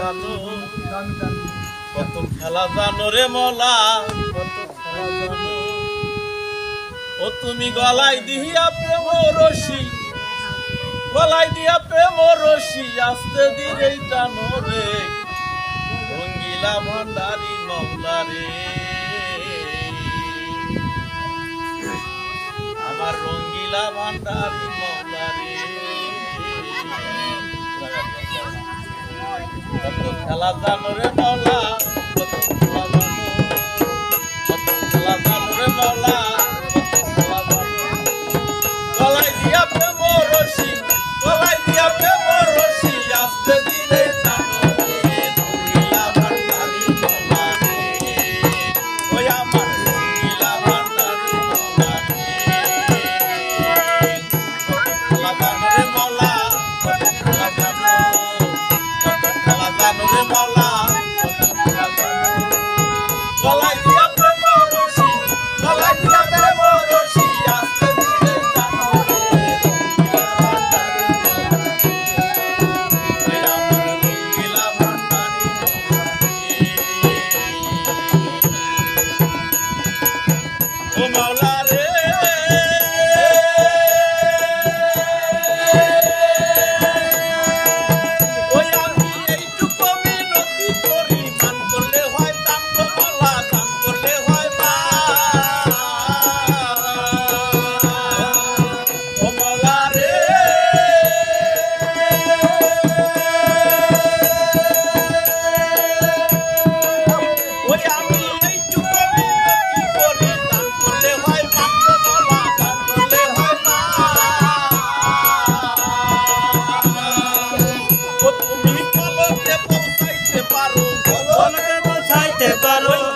জানো? কত খেলা জানো রে মলা? ও তুমি গলাই দিয়া প্রেম রশি গলায় দিয়া প্রেম রশি আস্তে দিরেই টানো রে। রঙ্গিলা ভান্ডারি মামলা রে। আমার রঙ্গিলা ভান্ডারি খেলা জানো রে করতে পারো।